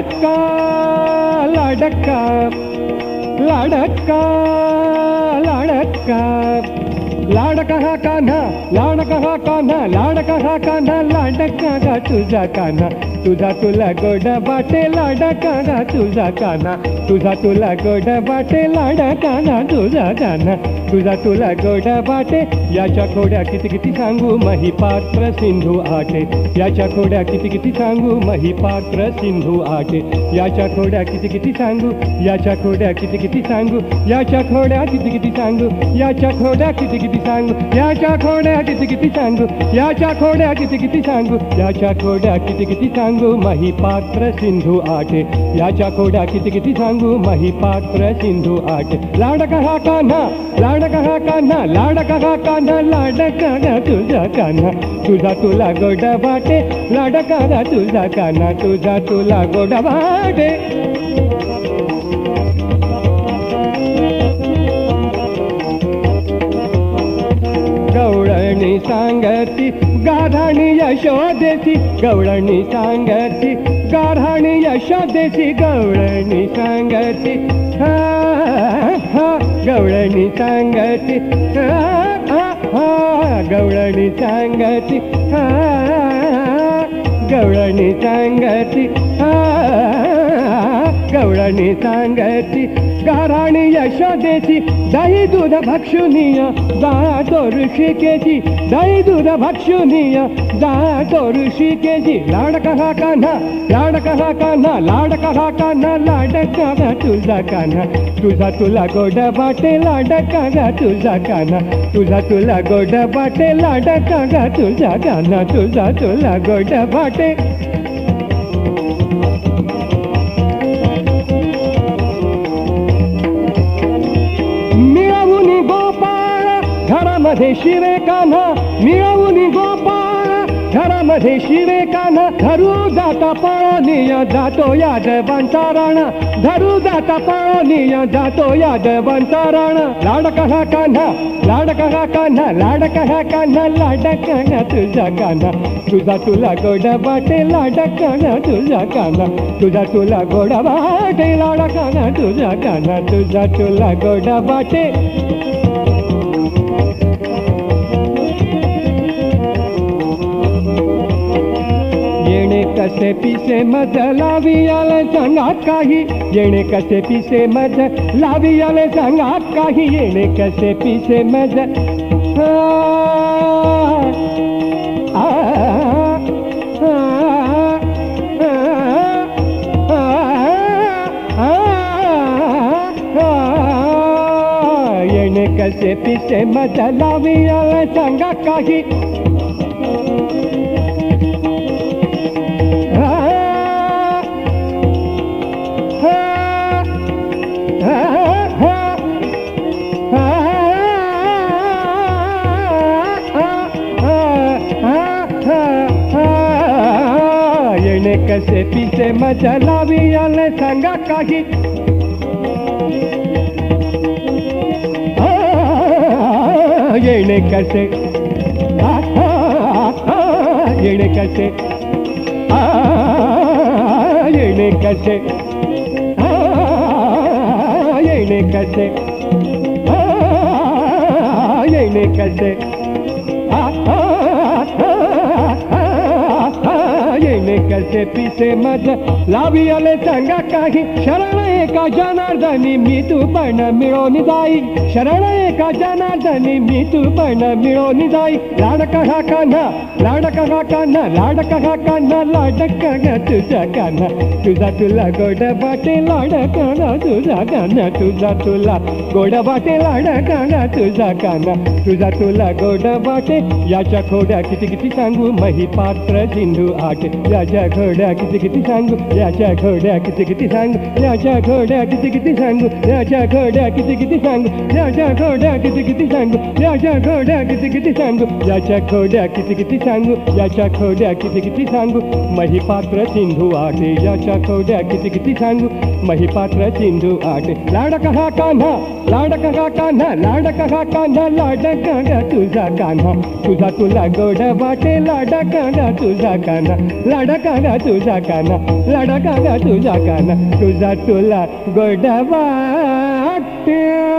லடக்கா லடக்கா லடக்கா லடக்கா लाडका हा कान्हा लाडका हा कान्हा लाडका हा कान्हा लाडका गा तुझा कान्हा. तुझा तुला गोड बाटे लाडका गा तुझा कान्हा. तुझा तुला गोड बाटे लाडका गा तुझा कान्हा. तुझा तुला गोड बाटे याच्या खोड्या किती किती सांगू मही पात्र सिंधू आटे. याच्या खोड्या किती किती सांगू मही पात्र सिंधू आटे. याच्या खोड्या किती किती सांगू याच्या खोड्या किती किती सांगू याच्या खोड्या किती किती सांगू याच्या खोड्या किती किती सांगू याच्या खोड्या किती किती सांगू याच्या खोड्या किती किती सांगू याच्या खोड्या किती किती सांगू मही पात्र सिंधू आठे याच्या खोड्या किती किती सांगू मही पात्र सिंधू आठे लाडका हा कान्हा लाडका हा कान्हा लाडका हा कान्हा लाडका गा तुझा कान्हा. तुझा तुला गोडा वाटे लाडका गा तुझा कान्हा तुझा तुला गोड वाटे. सांगती गाढाणी यशोदेसी गवळणी सांगती गाढाणी यशोदेसी गवळणी सांगती. हा हा गवळणी सांगती हा हा गवळणी सांगती. हा गवळणी सांगती हा गवळणी सांगती गाराणी यशोदेची दही दूध भक्षुनीय जातो ऋषिकेची दही दूध भक्षुनीय जातो ऋषिकेची लाडका हा कान्हा लाडका हा कान्हा लाडका हा कान्हा लाडका गा तुझा कान्हा तुझा तुला गोड बाटे लाडका गा तुझा कान्हा तुझा तुला गोड बाटे लाडका गा तुझा कान्हा तुझा तुला गोड बाटे घरामध्ये शिरे कान्हा मिळवून गोपाळ घरामध्ये शिरे कान्हा धरू जाता पळणीय जातो यादवांचा राणा. धरू जाता पळणीय जातो यादवांचा राणा. लाडका हा कान्हा लाडका हा कान्हा लाडका हा कान्हा लाडका तुझा कान्हा. तुझा तुला गोड बाटे लाडका तुझा कान्हा. तुझा तुला गोड बाटे लाडका तुझा कान्हा. तुझा तुला गोड बाटे कसे पिसे मज लावी आले सांगात काही येणे कसे पिसे मज लावी आले सांगात काही येणे कसे पिसे मज येणे कसे पिसे मज लावी आले सांगा काही येणे कसे पिसे मजा लावी आले सांगा काही। आ, येणे कसे। आ, आ, येणे कसे। येणे कसे। आ, येणे कसे। आ, येणे कसे। आ, पिसे मज लावी आले सांगा काही. शरण एका जनार्दनी मी तू पण मिळून जाई. शरण एका जनार्दनी मी तू पण मिळून जाई. लाडका हा कान्हा लाडका हा कान्हा लाडका हा कान्हा लाडका गा तुझा कान्हा तुझा तुला गोड बाटे लाडका गा तुझा कान्हा तुझा तुला गोड बाटे लाडका गा तुझा कान्हा तुझा तुला गोड बाटे याच्या खोड्या किती किती सांगू. मही पात्र सिंधू आटे याच्या घोड्या किती किती सांगू? याच्या घोड्या किती किती सांगू? याच्या घोड्या किती किती सांगू? याच्या घोड्या किती किती सांगू? याच्या घोड्या किती किती सांगू? याच्या घोड्या किती किती सांगू? याच्या घोड्या किती किती सांगू? याच्या खोड्या किती किती सांगू? महिपात्र सिंधू आटे याच्या खोड्या किती किती सांगू? महिपात्र सिंधू आटे. लाडक हा कान्हा? लाडक हा कान्हा? लाडक हा कान्हा? लाडक तुझा कान्हा. तुझा तुला गोड वाटे लाडक तुझा कान्हा. लाड लडका ग तुझा काना लडका ग तुझा काना तुझा तुला गोड वाटते